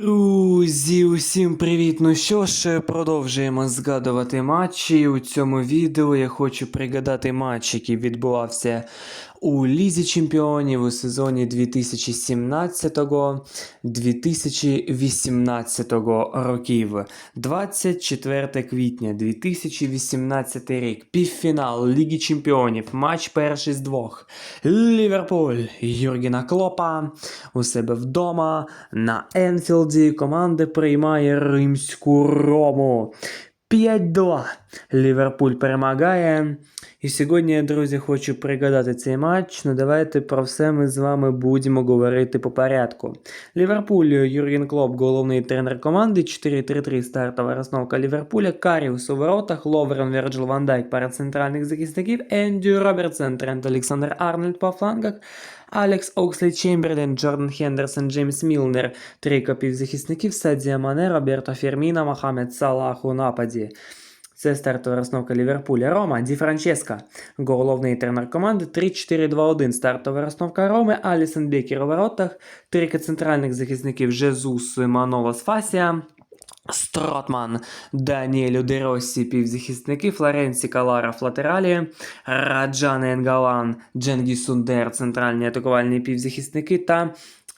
Друзі, усім привіт! Ну що ж, продовжуємо згадувати матчі. У цьому відео я хочу пригадати матч, який відбувався у Лізі Чемпіонів у сезоні 2017-2018 років. 24 квітня 2018 рік. Півфінал Ліги Чемпіонів. Матч перший з двох. Ліверпуль Юргена Клопа у себе вдома на Енфілді команда приймає римську рому. 5-2. Ліверпуль перемагає. І сьогодні, друзі, хочу пригадати цей матч. Ну давайте про все ми з вами будемо говорити по порядку. Ліверпуль, Юрген Клоп, головний тренер команди, 4-3-3 стартова розновка Ліверпуля, Каріус у воротах, Ловерен, Верджил Ван Дайк, пара центральних захисників, Ендю Робертсон, Трент Олександр Арнольд по флангах, Алекс Окслей Чемберлен, Джордан Хендерсон, Джеймс Мілнер, трійка півзахисників, Садія Мане, Роберто Ферміна, Мохамед Салах у нападі. Це стартова розновка Ліверпуля. Рома, Ді Франческо, головний тренер команди 3-4-2-1. Стартова розновка Роми, Алісон Бекер у воротах, трійка центральних захисників Жезус, Манолос Фасія. Стротман, Даніелю Деросі, півзахисники, Флоренсі Калара в Раджан Енгалан, Дженгі Сундер, центральні атакувальні півзахисники та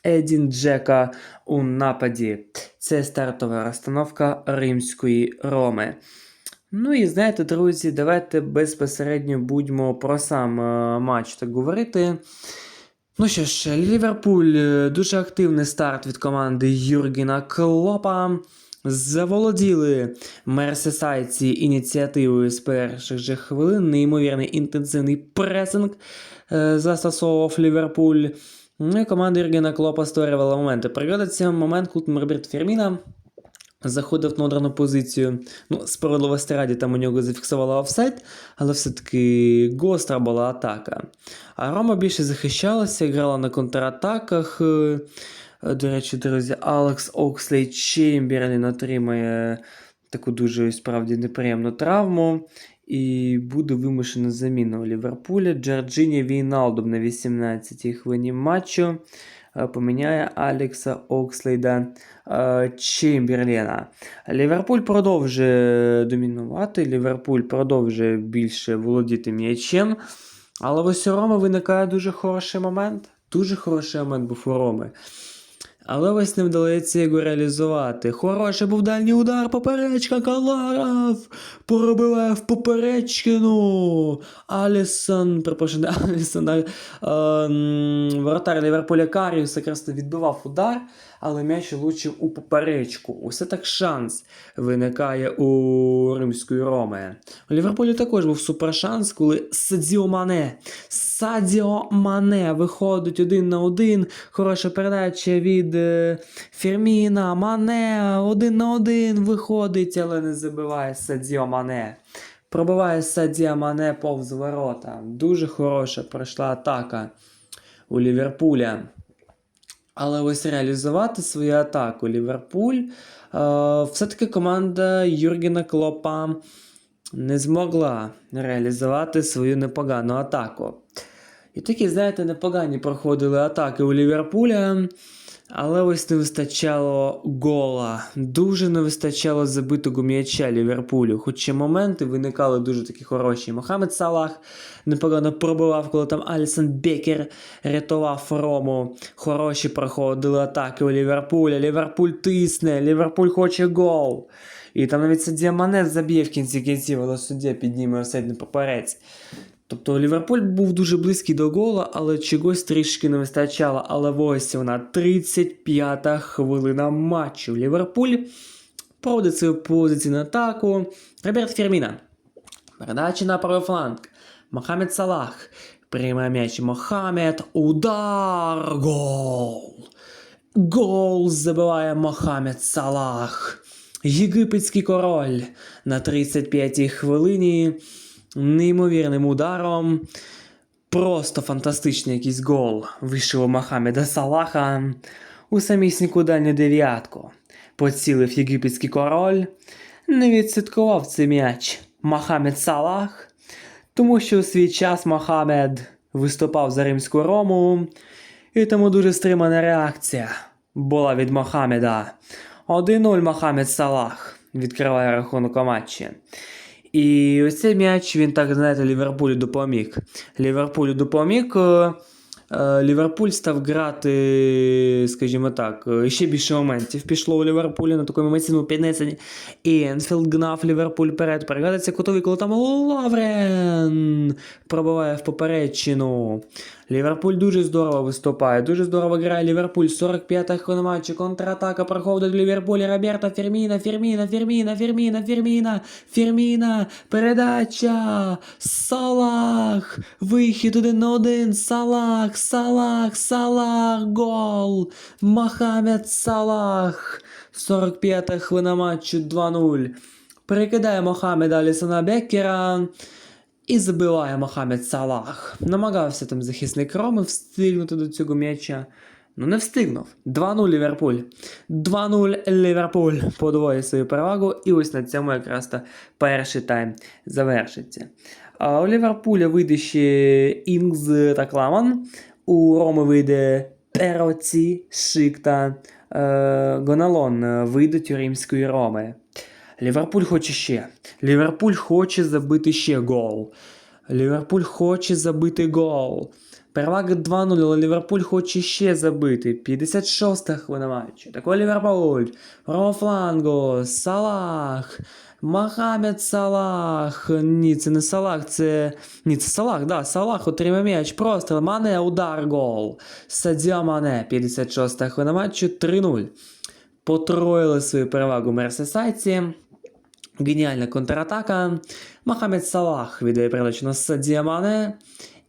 Едін Джека у нападі. Це стартова розстановка римської Роми. Ну і знаєте, друзі, давайте безпосередньо будемо про сам е, матч так говорити. Ну що ж, Ліверпуль е, дуже активний старт від команди Юргена Клопа. Заволоділи мерсесайці ініціативою з перших же хвилин. Неймовірний інтенсивний пресинг е, застосовував Ліверпуль. Ну і команда Юргена Клопа створювала моменти. Пригодиться момент, коли Роберт Ферміна заходив на ударну позицію. Ну, справедливості раді там у нього зафіксувала офсайд, але все-таки гостра була атака. А Рома більше захищалася, грала на контратаках. Е, До речі, друзі, Алекс Окслей Чемберлін отримає таку дуже справді неприємну травму. І буде вимушена заміна у Ліверпуля. Джорджині Війналдом на 18-й хвилині матчу поміняє Алекса Окслейда Чемберліна. Ліверпуль продовжує домінувати, Ліверпуль продовжує більше володіти м'ячем. Але ось у Роми виникає дуже хороший момент. Дуже хороший момент був у Роми. Але ось не вдається його реалізувати. Хороший був дальній удар, поперечка Каларов пробиває в поперечкину. Алісон, припрошую, не Алісон, ем, воротар Ліверпуля Каріус якраз відбивав удар, але м'яч влучив у поперечку. Усе так шанс виникає у римської Роми. У Ліверпулі також був супершанс, коли Садіо Мане. Садіо Мане виходить один на один. Хороша передача від е, Ферміна. Мане один на один виходить, але не забиває Садіо Мане. Пробиває Садіо Мане повз ворота. Дуже хороша пройшла атака у Ліверпуля. Але ось реалізувати свою атаку Ліверпуль. Е, все-таки команда Юргена Клопа не змогла реалізувати свою непогану атаку. І такі, знаєте, непогані проходили атаки у Ліверпуля. Але ось не вистачало гола. Дуже не вистачало забитого м'яча Ліверпулю. Хоча моменти виникали дуже такі хороші. Мохамед Салах непогано пробивав, коли там Алісон Бекер рятував Рому. Хороші проходили атаки у Ліверпуля. Ліверпуль тисне, Ліверпуль хоче гол. І там навіть суддя Мане заб'є в кінці кінців, але суддя підніме офсайдний поперець. Тобто Ліверпуль був дуже близький до гола, але чогось трішки не вистачало. Але ось вона 35-та хвилина матчу. Ліверпуль проводить свою позиційну атаку. Роберт Ферміна. Передача на правий фланг. Мохамед Салах. Приймає м'яч Мохамед. Удар. Гол. Гол забиває Мохамед Салах. Єгипетський король на 35-й хвилині неймовірним ударом. Просто фантастичний якийсь гол вийшов у Мохамеда Салаха у самісіньку дальню дев'ятку. Поцілив єгипетський король, не відсвяткував цей м'яч Мохамед Салах, тому що у свій час Мохамед виступав за римську рому, і тому дуже стримана реакція була від Мохамеда. 1-0 Мохамед Салах відкриває рахунок у матчі. І ось цей м'яч він так, знаєте, Ліверпулю допоміг. Ліверпулю допоміг. е, е, Ліверпуль став грати, скажімо так, ще більше моментів пішло у Ліверпулі на такому емоційному піднесенні. І Енфілд гнав Ліверпуль вперед. Переглядається кутовий, коли там Лаврен пробиває в попередчину. Ліверпуль дуже здорово виступає, дуже здорово грає Ліверпуль. 45-та хвилина матчу, контратака проходить в Ліверпулі. Роберто Ферміна, Ферміна, Ферміна, Ферміна, Ферміна, Ферміна, передача, Салах, вихід один на один, Салах, Салах, Салах, гол, Мохамед Салах. 45-та хвилина матчу 2-0. Перекидає Мохамеда Алісона Беккера. І забиває Мохамед Салах. Намагався там захисник Роми встигнути до цього м'яча. Ну не встигнув. 2-0 Ліверпуль. 2-0 Ліверпуль подвоє свою перевагу. І ось на цьому якраз та перший тайм завершиться. А у Ліверпуля вийде ще Інгз та Кламан. У Роми вийде Пероці, Шик та е, Гоналон е, вийдуть у римської Роми. Ліверпуль хоче ще. Ліверпуль хоче забити ще гол. Ліверпуль хоче забити гол. Перевага 2-0, але Ліверпуль хоче ще забити. 56-та хвилина матчу. Такой Ліверпуль. Право флангу. Салах. Мохамед Салах. Ні, це не Салах, це. Ні, це Салах, да, Салах отримав м'яч. Просто Мане, удар, гол. Садіо Мане. 56-та хвилина матчу. 3-0. Потроїли свою перевагу мерсесайці. Геніальна контратака. Мохамед Салах віддає передачу на Садіо Мане.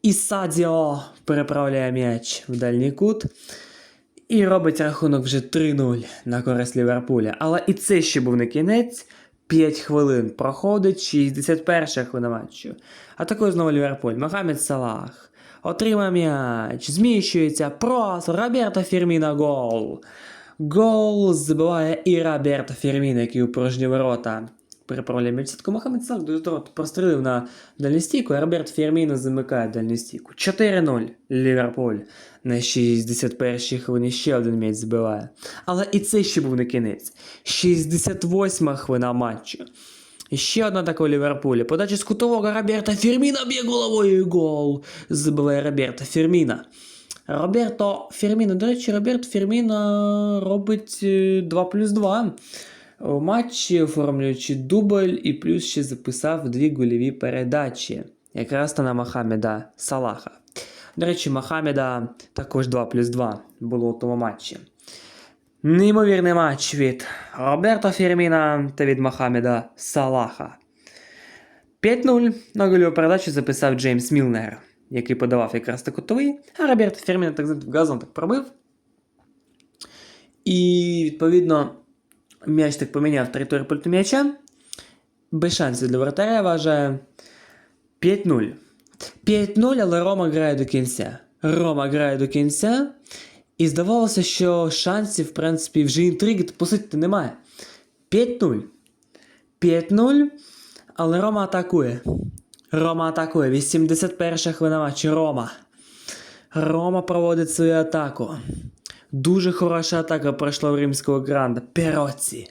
І Садіо переправляє м'яч в дальній кут. І робить рахунок вже 3-0 на користь Ліверпуля. Але і це ще був не кінець. 5 хвилин проходить 61 хвилина матчу. Атакує знову Ліверпуль. Мохамед Салах. Отримає м'яч. Зміщується. Просто Роберто Фірміна гол. Гол забиває і Роберто Фірміна, який упорожнює ворота. Переправляє м'яч. Сітко Мохамед Салах дуже прострілив на дальню стійку, а Роберт Фірміно замикає дальню стійку. 4-0 Ліверпуль. На 61-й хвилині ще один м'яч збиває. Але і це ще був не кінець. 68 хвилина матчу. Ще одна така у Ліверпулі. Подача з кутового Роберта Фірміна б'є головою і гол. Забиває Роберта Фірміна. Роберто Фірміно. До речі, Роберт Фірміно робить е, 2 плюс 2 у матчі, оформлюючи дубль, і плюс ще записав дві гольові передачі. Якраз та на Мохамеда Салаха. До речі, Мохамеда також 2 плюс 2 було у тому матчі. Неймовірний матч від Роберто Фірміна та від Мохамеда Салаха. 5-0 на гольову передачу записав Джеймс Мілнер, який подавав якраз та кутовий, а Роберто Фірміна так в газон так пробив. І відповідно м'яч так поміняв територію пульту м'яча. Без шансів для вратаря вважає 5-0. 5-0, але Рома грає до кінця. Рома грає до кінця. І здавалося, що шансів, в принципі, вже інтриги, по суті, немає. 5-0. 5-0, але Рома атакує. Рома атакує. 81 хвилина матчу. Рома. Рома проводить свою атаку. Дуже хороша атака пройшла в римського гранда. Пероці.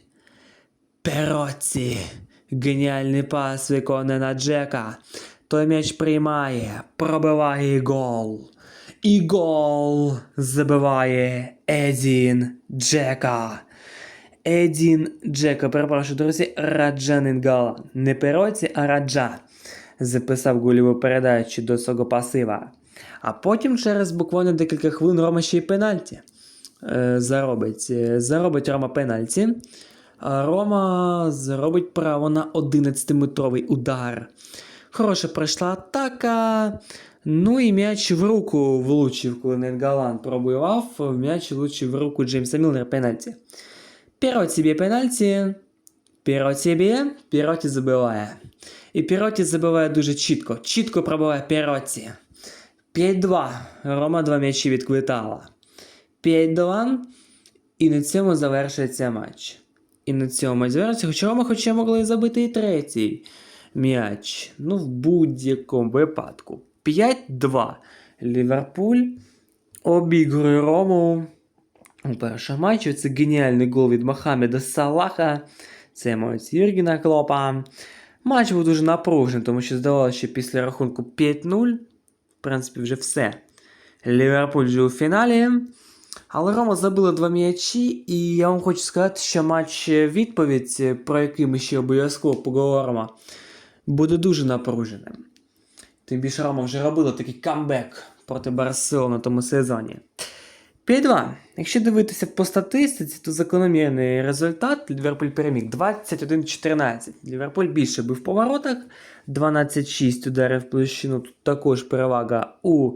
Пероці. Геніальний пас виконує на Джека. Той м'яч приймає, пробиває гол. І гол забиває Едін Джека. Едін Джека, перепрошую, друзі, Раджанин Галан. Не Пероці, а Раджа. Записав гольову передачу до свого пасива. А потім через буквально декілька хвилин Рома ще й пенальті заробить. Е, Заробить Рома пенальті. Рома заробить право на 11-метровий удар. Хороша пройшла атака. Ну і м'яч в руку влучив, коли Ненгалан пробивав. М'яч влучив в руку Джеймса Мілнера пенальті. Піроті пенальті. Піроті Піроті забиває. І Піроті забиває дуже чітко. Чітко пробиває Піроті. 5-2. Рома два м'ячі відквитала. 5-2. І на цьому завершується матч. І на цьому матч хоча Рома хоча могли забити і третій м'яч. Ну, в будь-якому випадку. 5-2. Ліверпуль обігрує Рому у першому матчі. Це геніальний гол від Мохамеда Салаха. Це емоції Юргена Клопа. Матч був дуже напружений, тому що здавалося, що після рахунку 5-0, в принципі, вже все. Ліверпуль вже у фіналі. Але Рома забила два м'ячі, і я вам хочу сказати, що матч відповідь, про який ми ще обов'язково поговоримо, буде дуже напруженим. Тим більше Рома вже робила такий камбек проти Барселони на тому сезоні. 5-2. Якщо дивитися по статистиці, то закономірний результат Ліверпуль переміг 21-14. Ліверпуль більше бив в поворотах, 12-6 ударів площину. Тут також перевага у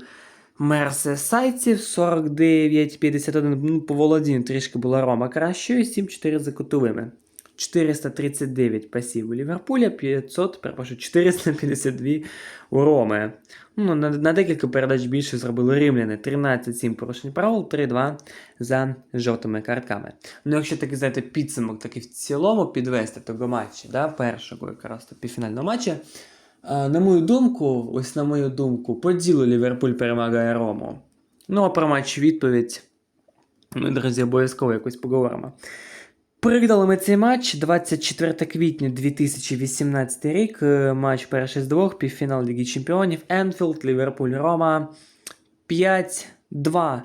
мерсесайців 49-51. Ну, по володінню трішки була Рома кращою, 7-4 за кутовими. 439 пасів у Ліверпуля, 500, перепрошую, 452 у Роми. Ну, на, на декілька передач більше зробили римляни. 13-7 порушень правил, 3-2 за жовтими картками. Ну, якщо таки знаєте, підсумок такий в цілому підвести того матчу, да, першого якраз півфінального матча. На мою думку, ось на мою думку, по ділу Ліверпуль перемагає Рому. Ну, а про матч відповідь. Ми, друзі, обов'язково якось поговоримо. Переглядали ми цей матч 24 квітня 2018 рік. е, Матч перший з двох, півфінал Ліги Чемпіонів. Енфілд, Ліверпуль, Рома. 5-2.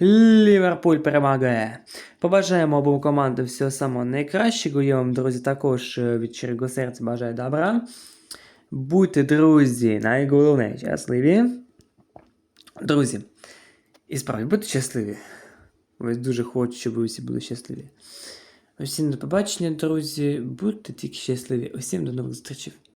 Ліверпуль перемагає. Побажаємо обом командам всього самого найкращого. Я вам, друзі, також е, від щирого серця бажаю добра. Будьте, друзі, найголовніше щасливі. Друзі, і справді будьте щасливі. Ось дуже хочу, щоб ви всі були щасливі. Усім до побачення, друзі. Будьте тільки щасливі. Усім до нових зустрічей.